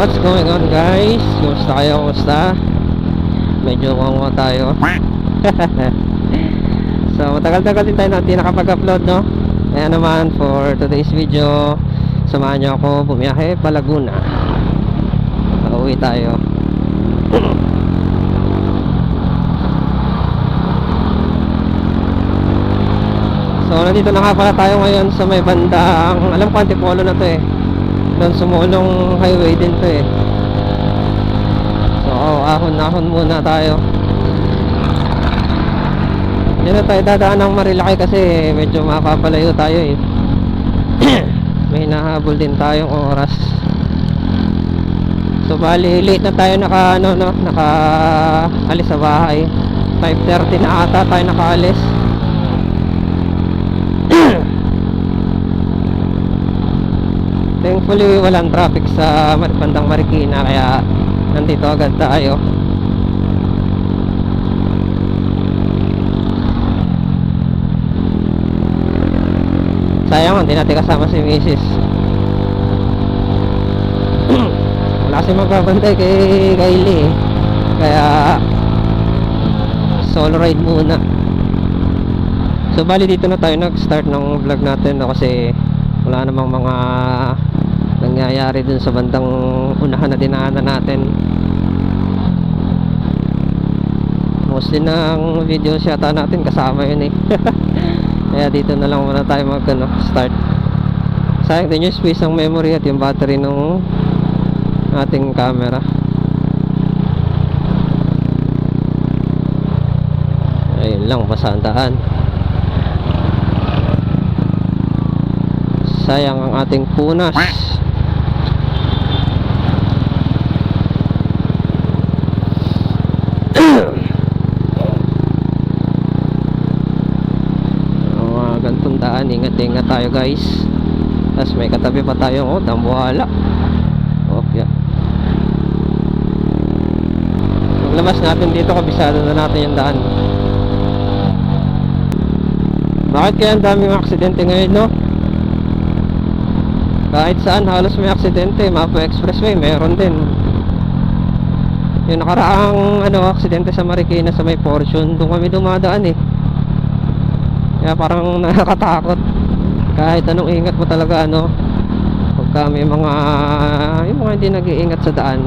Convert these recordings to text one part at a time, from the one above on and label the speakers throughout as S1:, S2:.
S1: What's going on guys? Kumusta kayo? Kumusta? Medyo kumuha tayo So matagal-tagal din tayo natin nakapag-upload no? Kaya naman for today's video Samahan niyo ako bumiyahe pa Laguna Pauwi tayo So nandito na nga pala tayo ngayon sa may bandang Alam ko Antipolo na to eh Doon sumulong highway din to eh So ahon-ahon muna tayo Hindi na tayo dadaan ng Marilaki kasi medyo makapalayo tayo eh May hinahabol din tayong oras So bali late na tayo naka ano no, naka alis sa bahay. 5:30 na ata tayo nakaalis. Thankfully walang traffic sa bandang Marikina kaya nandito agad tayo. Sayang hindi natin kasama si Mrs. Wala kasi magbabantay kay Kylie eh. Kaya solo ride muna. So bali dito na tayo nag-start ng vlog natin no, kasi wala namang mga nangyayari dun sa bandang unahan na dinaanan natin. Mostly ng videos yata natin kasama yun eh. Kaya dito na lang muna tayo mag ano, start. Sayang din yung space ng memory at yung battery ng ating camera. Ayun lang, pasandaan. Sayang ang ating punas. Ang mga gantong ingat-ingat tayo guys. Tapos may katabi pa tayo, oh, dambuhala. Oh, yeah. Paglabas natin dito, kabisado na natin yung daan. Bakit kaya ang daming aksidente ngayon, no? Kahit saan halos may aksidente, Mapa Expressway, meron din. Yung nakaraang ano, aksidente sa Marikina sa may portion, doon kami dumadaan eh. Kaya parang nakakatakot. Kahit anong ingat mo talaga ano, pagka may mga yung mga hindi nag-iingat sa daan,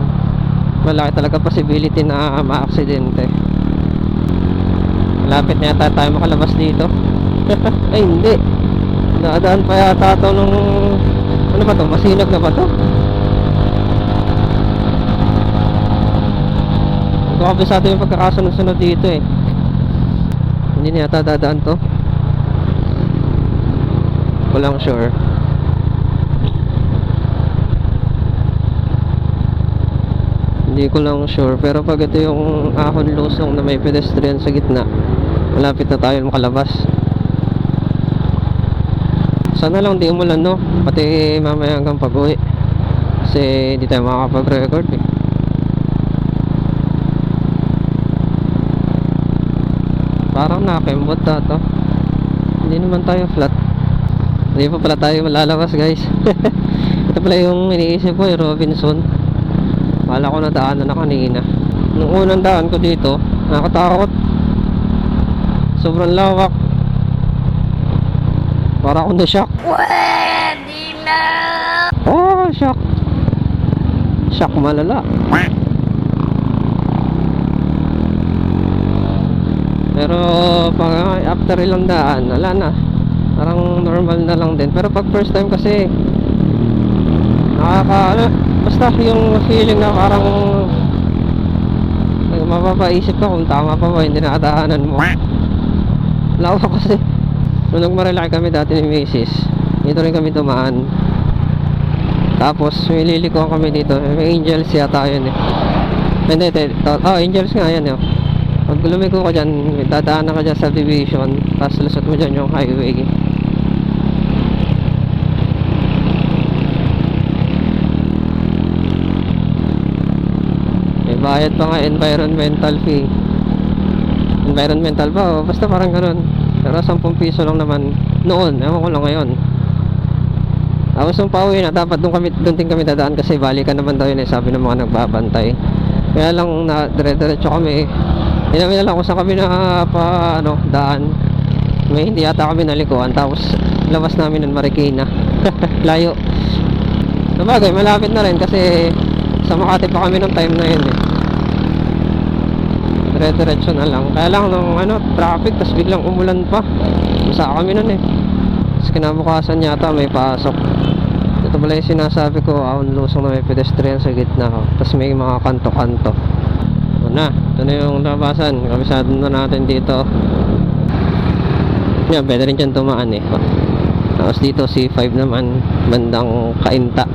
S1: malaki talaga possibility na ma-aksidente. Malapit na yata tayo makalabas dito. Ay hindi. Nadaan pa yata ito nung ano ba to? Masinag na ba to? Ko kabisado yung pagkakasunod-sunod dito eh. Hindi na yata dadaan to. Walang sure. Hindi ko lang sure pero pag ito yung ahon lusong na may pedestrian sa gitna, malapit na tayo makalabas. Sana lang di umulan no, pati mamaya hanggang pag-uwi. Kasi hindi tayo makakapag-record eh. Parang nakakembot na to. Hindi naman tayo flat. Hindi pa pala tayo malalabas guys. Ito pala yung iniisip ko, yung Robinson. Kala ko na daanan na kanina. Nung unang daan ko dito, nakatakot. Sobrang lawak. Para akong na-shock.
S2: Pwede na!
S1: Oh, shock. Shock malala. Pero pag after ilang daan, wala na. Parang normal na lang din. Pero pag first time kasi, nakaka, ano, basta yung feeling na parang mapapaisip ka kung tama pa ba, hindi nakadaanan mo. Lawak kasi. Nung nagmarilaki kami dati ni Macy's, dito rin kami dumaan. Tapos, may kami dito. May angels yata yun eh. Hindi, hindi. Oh, angels nga yan eh. Pag lumiko ka dyan, may dadaanan ka dyan sa division. Tapos lusot mo dyan yung highway. May bayad pa nga environmental fee. Environmental ba? O, basta parang ganun. Pero 10 piso lang naman noon. Ewan ko lang ngayon. Tapos nung pauwi na, dapat doon kami, doon din kami dadaan kasi balikan naman daw yun eh, sabi ng mga nagbabantay. Kaya lang na dire-diretso kami. Hinamin na lang kung saan kami na pa, ano, daan. May hindi yata kami nalikuan. Tapos labas namin ng Marikina. Layo. Sabagay, malapit na rin kasi sa Makati pa kami ng time na yun eh. Dire-diretso na lang. Kaya lang nung ano, traffic, tapos biglang umulan pa. Masa kami nun eh. Tapos kinabukasan yata may pasok. Ito pala yung sinasabi ko, aon lusong na may pedestrian sa gitna. Oh. Tapos may mga kanto-kanto. Na, ito na yung labasan. Kabisado na natin dito. Yan, pwede rin dyan tumaan eh. Tapos dito C5 naman, bandang Kainta.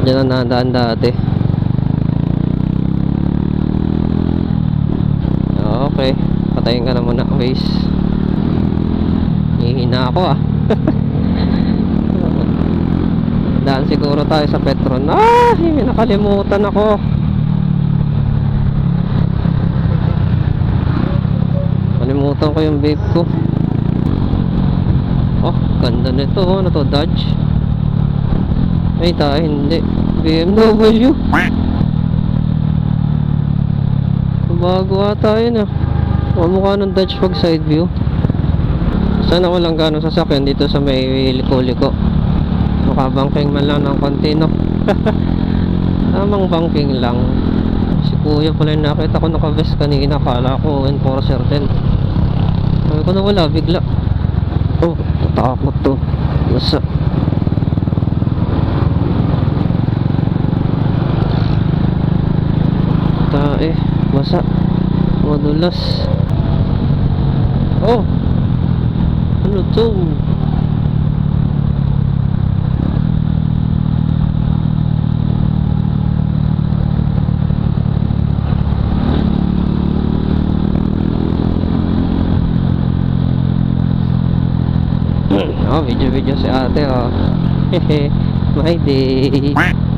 S1: Diyan na nadaan dati. Okay, patayin ka na muna, Waze. Hihina ako ah. Daan siguro tayo sa Petron. Ah, nakalimutan ako. Kalimutan ko yung vape ko. Oh, ganda nito. oh. Ano to? Dodge? Ay, tayo hindi. BMW. Bago ata yun ah. Mukha ng Dodge pag side view. Sana walang ganong sasakyan dito sa may liko-liko. Makabangking man lang ng konti no. Tamang banking lang. Si kuya pala yung nakita ko naka-vest kanina. Kala ko enforcer din. Sabi ko na wala bigla. Oh, natakot to. Nasa. Tae, masa. Madulas. Oh, ano to? Oh, video-video si ate, oh. Hehe, my day. Oh.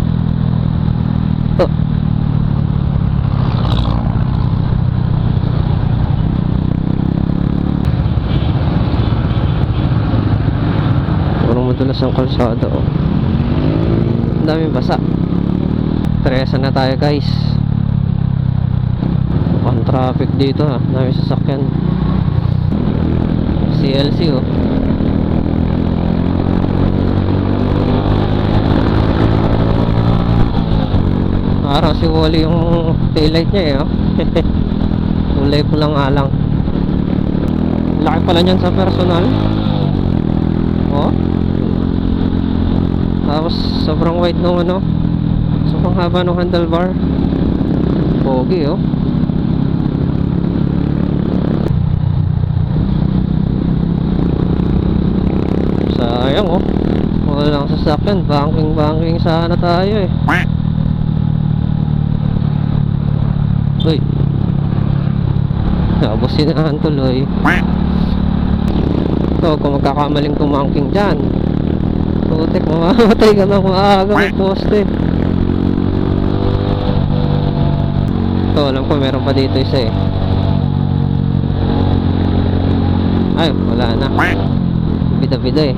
S1: Madulas ang kalsada, oh. Daming basa. Teresa na tayo, guys. Ang traffic dito, ha. Ang daming sasakyan. CLC, oh. Parang si Wally yung taillight niya eh, oh. Kulay po lang alang. Laki pala niyan sa personal. Oh. Tapos sobrang wide nung ano. Sobrang haba ng handlebar. Pogi oh. Sayang oh. Walang sasakyan. Banking banking sana tayo eh. Uy. Nabusinahan tuloy. So, kung magkakamaling tumangking dyan, putik, mamamatay ka na maaga may poste. So, alam ko meron pa dito isa eh. Ay, wala na. Bida-bida eh.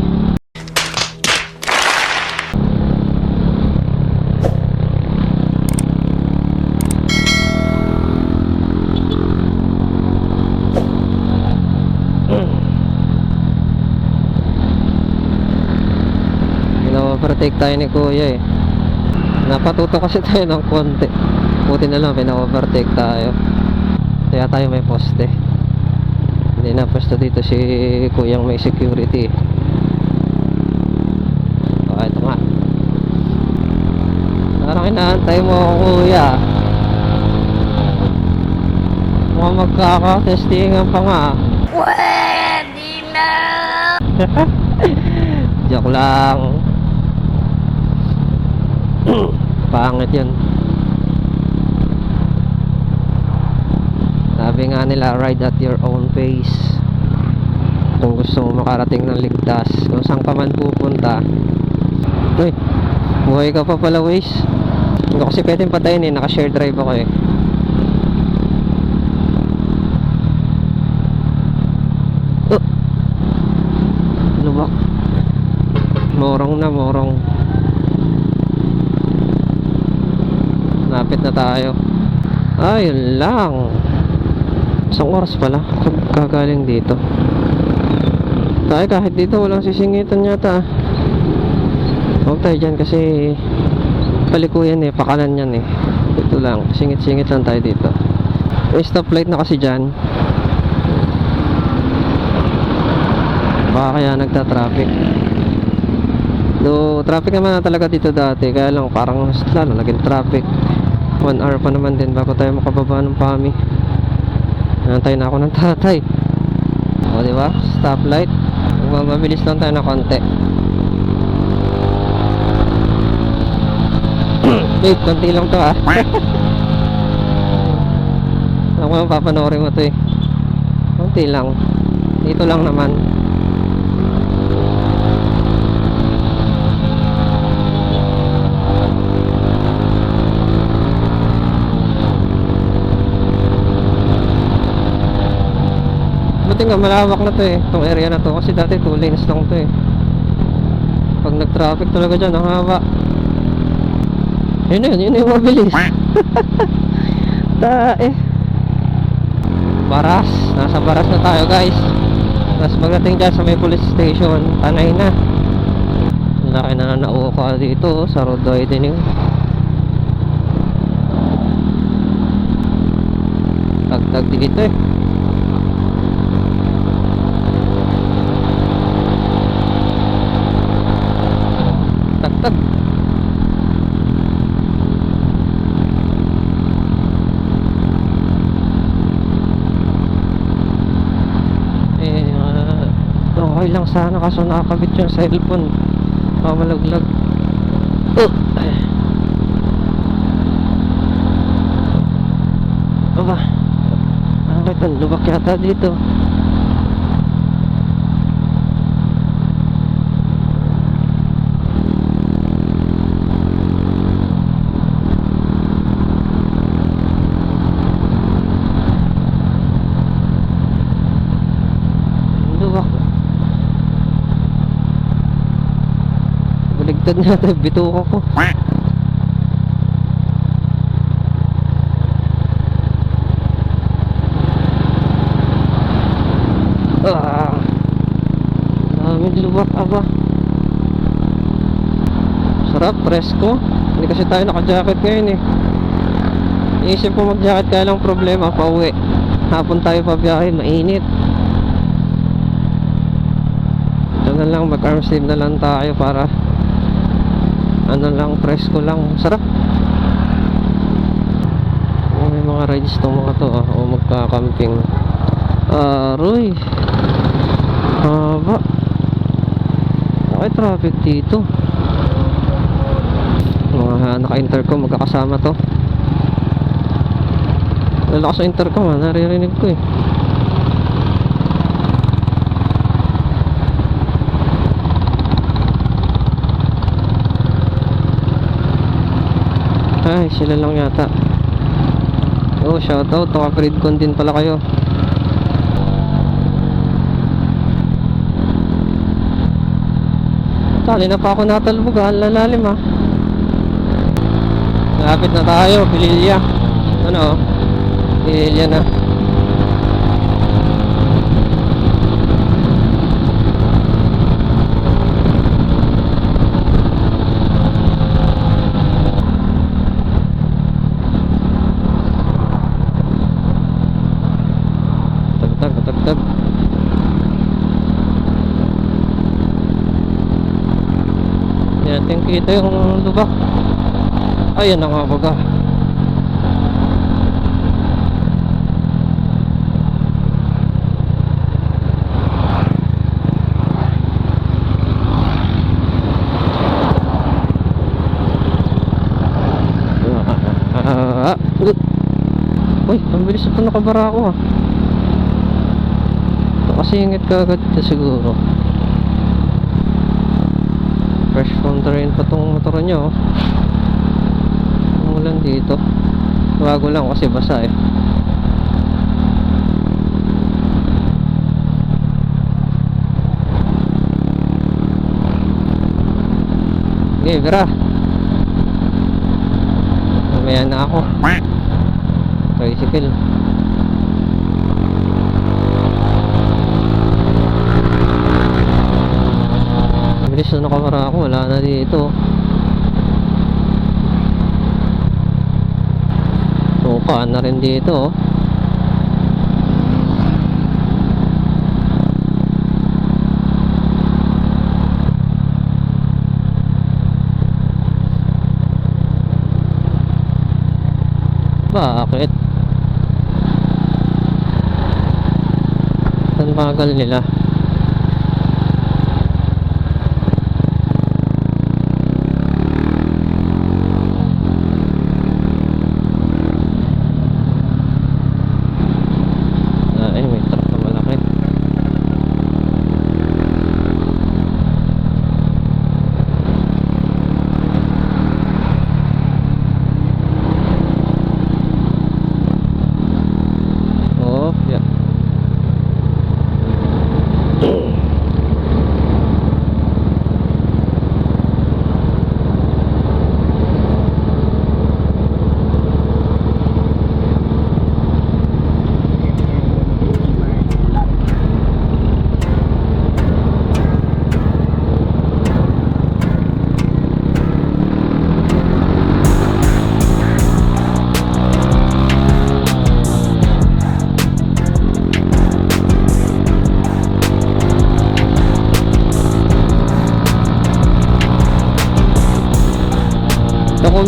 S1: Tayo ni kuya eh. Napatuto kasi tayo ng konti. Buti na lang, pina-overtake tayo. Kaya tayo may poste. Hindi na pwesto dito si kuyang may security. O, ito nga. Parang inaantay mo ako kuya. Mukhang magkakatestingan pa nga.
S2: Pwede na!
S1: Joke lang. Pangit yun. Sabi nga nila, ride at your own pace. Kung gusto mo makarating ng ligtas, kung saan ka man pupunta. Uy, buhay ka pa pala, Waze. Hindi kasi pwedeng patayin eh, naka-share drive ako eh. Oh. Ano ba? na, Morong. Lapit na tayo. Ayun lang. Isang oras pala kagaling dito. Tayo kahit dito walang sisingitan yata. Huwag tayo dyan kasi palikuyan eh, pakanan yan eh. Ito lang, singit-singit lang tayo dito. May stoplight na kasi dyan. Baka kaya nagta-traffic. Do, traffic naman na talaga dito dati. Kaya lang parang lalo naging traffic. One hour pa naman din bago tayo makababa ng pami. Nantay na ako ng tatay. O, di ba? Stoplight. Mabilis lang tayo ng konti. Babe, konti lang to ah. Ako naman papanoorin mo to eh. Konti lang. Dito lang naman. Buti nga malawak na to eh, itong area na to kasi dati 2 lanes lang to eh. Pag nag-traffic talaga dyan, ang haba. Yun na yun, yun yung mabilis. Tae. Baras, nasa Baras na tayo guys. Tapos pagdating dyan sa may police station, tanay na. Laki na nauuka dito oh, sa road widening. Tagtag dito eh. Tagtag. Eh, ah, okay lang sana kaso nakakabit yung cellphone. Baka malaglag. Oh. Aba. Ba ito? Lubak yata dito. Lubak. Baligtad na ito. Bituko ko. Ah. Daming lubak aba. Sarap, presko. Hindi kasi tayo naka-jacket ngayon eh. Iisip ko mag-jacket kaya lang problema pa uwi. Hapon tayo pa biyahe, mainit. Ito na lang, mag-arm sleeve na lang tayo para ano lang, presko lang. Sarap. Oh, may mga rides tong mga to ah. O magka-camping. Ah, Roy. Haba. Okay, traffic dito. Mga naka-intercom, magkakasama to. Lalakas sa intercom ha, naririnig ko eh. Ay, sila lang yata. Oh, shoutout. Naka-Fred Con din pala kayo. Tali na pa ako natalbog ha, ang lalalim ha. Lapit na tayo, Pililya. Ano? Pililya na. Tagtag, tagtag. Yan, yung lubak. Ayan na nga baga. Uy, ang bilis ito nakabara ako ah. Nakasingit ka agad siguro. Terrain pa tong motor nyo. oh. Umulan dito. Bago lang kasi basa eh. Sige, Vera. Mamaya na ako. Tricycle. Bilis na nakamara ako. Wala na dito. Suka na rin dito. oh. Bakit? Ang bagal nila.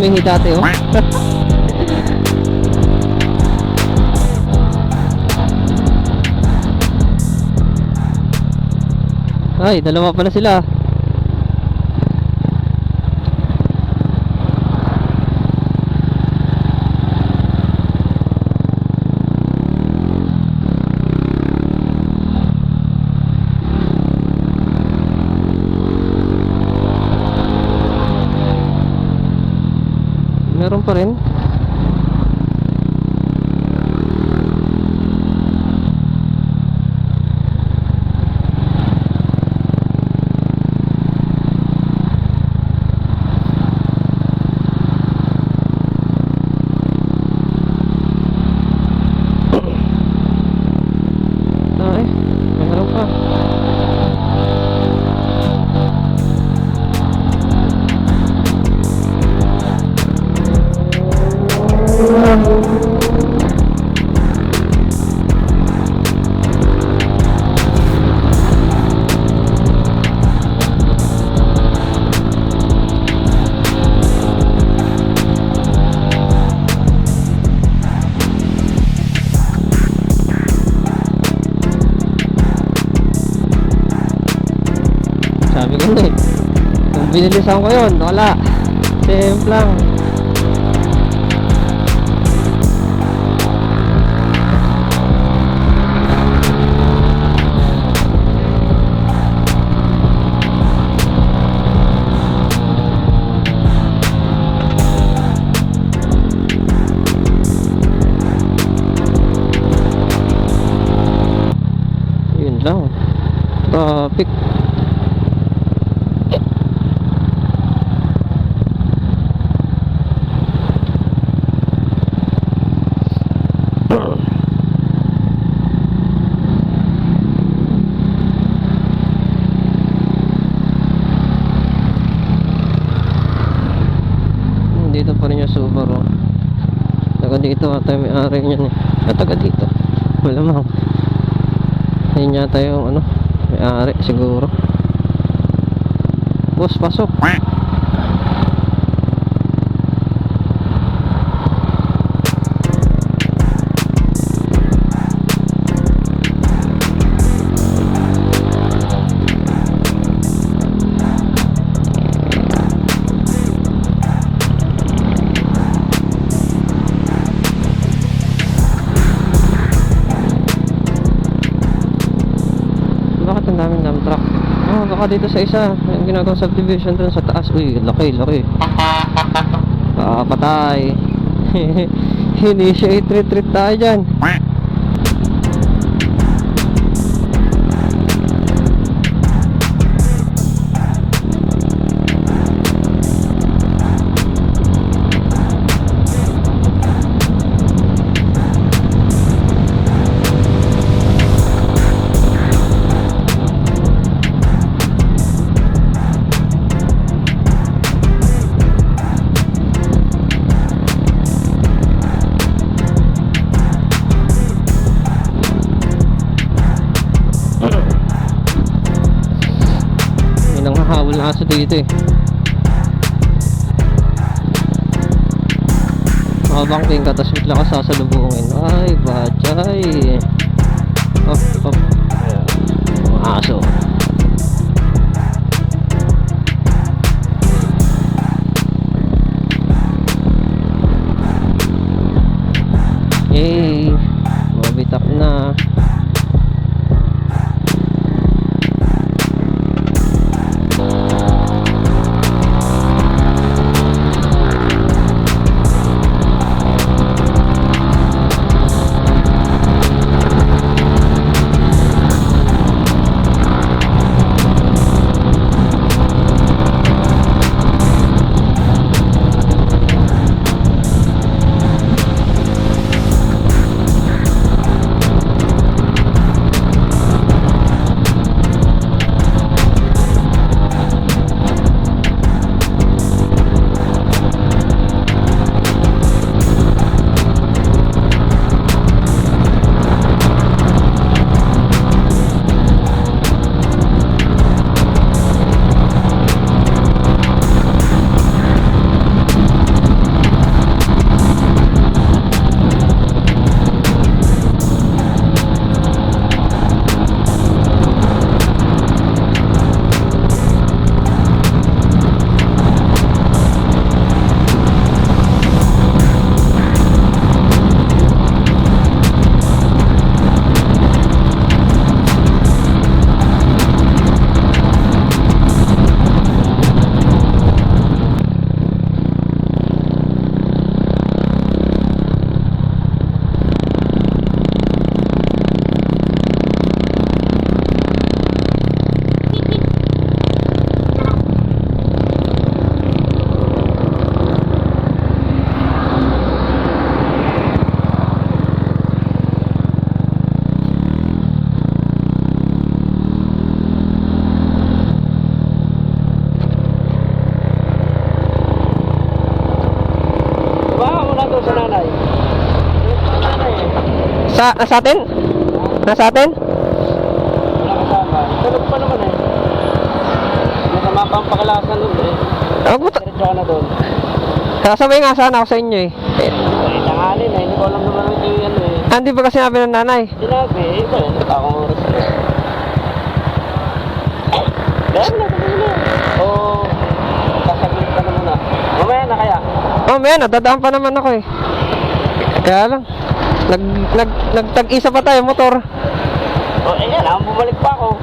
S1: Ito kumihi dati, oh. Ay, dalawa pala sila. Meron pa rin. Sabi ko na eh. Kung binilisan ko yun, wala. Same lang. Taga dito ata yung may-ari niyan eh. Ah, taga dito. Malamang. Ayun yata yung ano, may-ari siguro. Boss, pasok. Baka dito sa isa, yung ginagawang subdivision dun sa taas. Uy, laki, laki. Ah, patay. Initiate retreat tayo dyan. Dito eh. Mabangking ka, tapos bigla ka sasalubungin. Ay, bachay. Hop, hop. Mga aso.
S3: Sa,
S1: nasa atin? Nasa atin?
S3: Wala kasama. Tulog pa naman eh. Masama pa ang pakalasan doon eh.
S1: Ako, buta.
S3: Diretso ka na doon.
S1: Sasabay nga sana ako sa inyo eh. eh
S3: Eh, tangalin eh. Hindi ko alam naman ang yung ano eh.
S1: hindi ba kasi sinabi ng nanay?
S3: Sinabi eh. Ito eh. Akong oras na. Dahil na, dahil na. Oo. Sasaglit ka na muna. Mamaya na kaya.
S1: Oh, man, nadadaan pa naman ako eh. Kaya lang, nag, nag, nagtag-isa pa tayo motor.
S3: O, eh yan. Ang bumalik pa ako.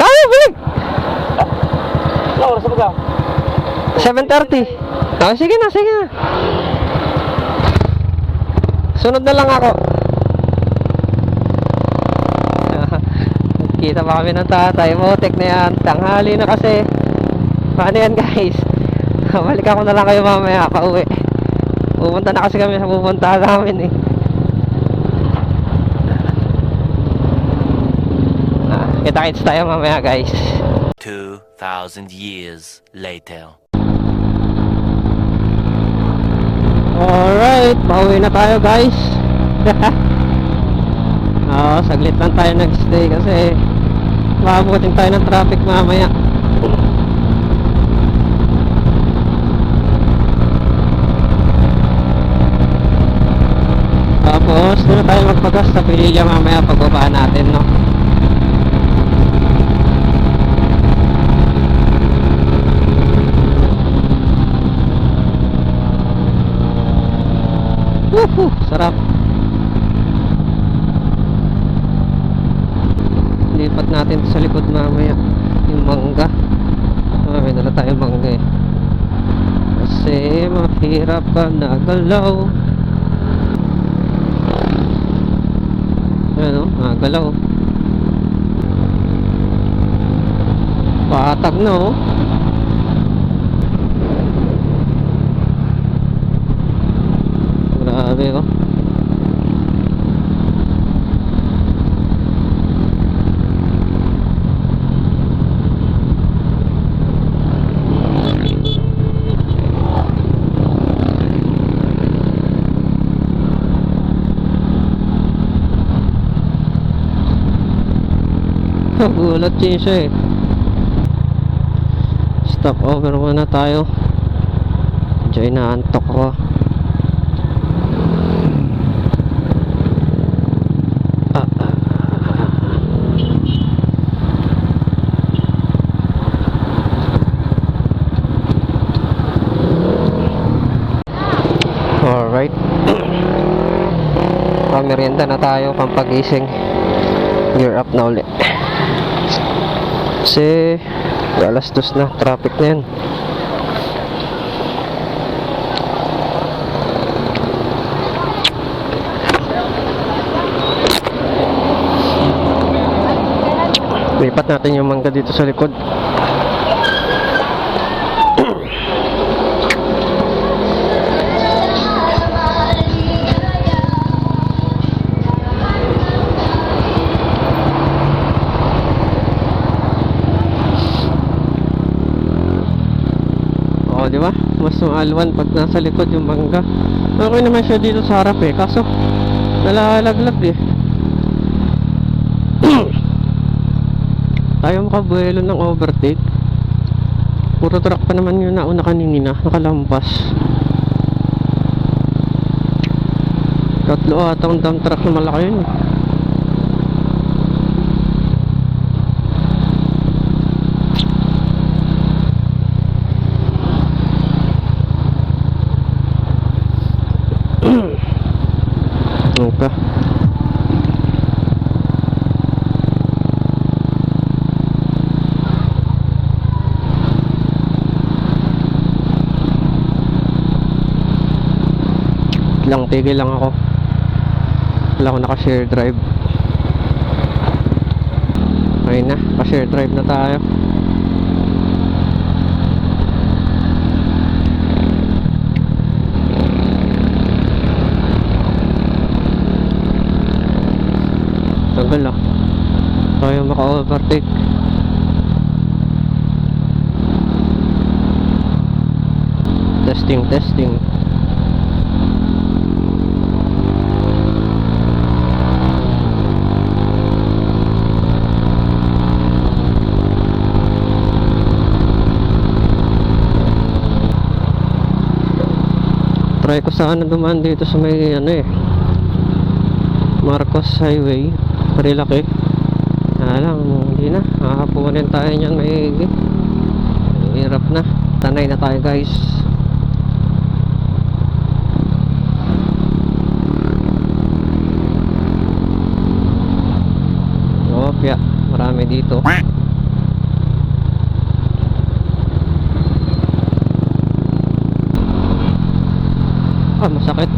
S1: Ay, balik!
S3: Ano oras ba ka?
S1: 7.30. Oh, sige na, sige na. Sunod na lang ako. Kita pa kami ng tatay. Motek na yan. Tanghali na kasi. Paano yan guys? Balik ako na lang kayo mamaya pauwi. Pupunta na kasi kami sa pupunta namin eh. Ah, kita-kits tayo mamaya guys.
S4: 2,000 years later.
S1: Alright, pauwi na tayo guys. Oo, saglit lang tayo nag-stay kasi maabutin tayo ng traffic mamaya. Tapos, doon tayo magpagas sa Pililya mamaya pagbaba natin, no? Woohoo! Sarap. Lipat natin sa likod mamaya. Yung mangga. Ah, may dala tayong mangga eh. Kasi mahirap ka na galaw. Ano? Ah, galaw. Patag na oh. Grabe oh. Gulat din siya eh. Stop over muna tayo. Medyo inaantok ko. Ah, ah. Alright. Pamerienda na tayo, pampagising. Gear up na ulit. Kasi alas dos na, traffic na yan. Lipat natin yung mangga dito sa likod. Mas maalwan pag nasa likod yung mangga. Okay naman siya dito sa harap eh. Kaso, nalalaglag eh. Tayo makabuelo ng overtake. Puro truck pa naman yung nauna kanina. Nakalampas. Tatlo atang dump truck na malaki yun. eh. Ano ka? Lang tigil lang ako. Wala ako naka share drive. Ayun na pa share drive na tayo. Tagal ah. Tayo maka overtake testing testing try ko sana dumaan dito sa may ano eh Marcos Highway. Marilaki ah lang hindi na. Makakapunin tayo niyan may hirap na. Tanay na tayo guys. Oh yeah. Marami dito Ah, masakit.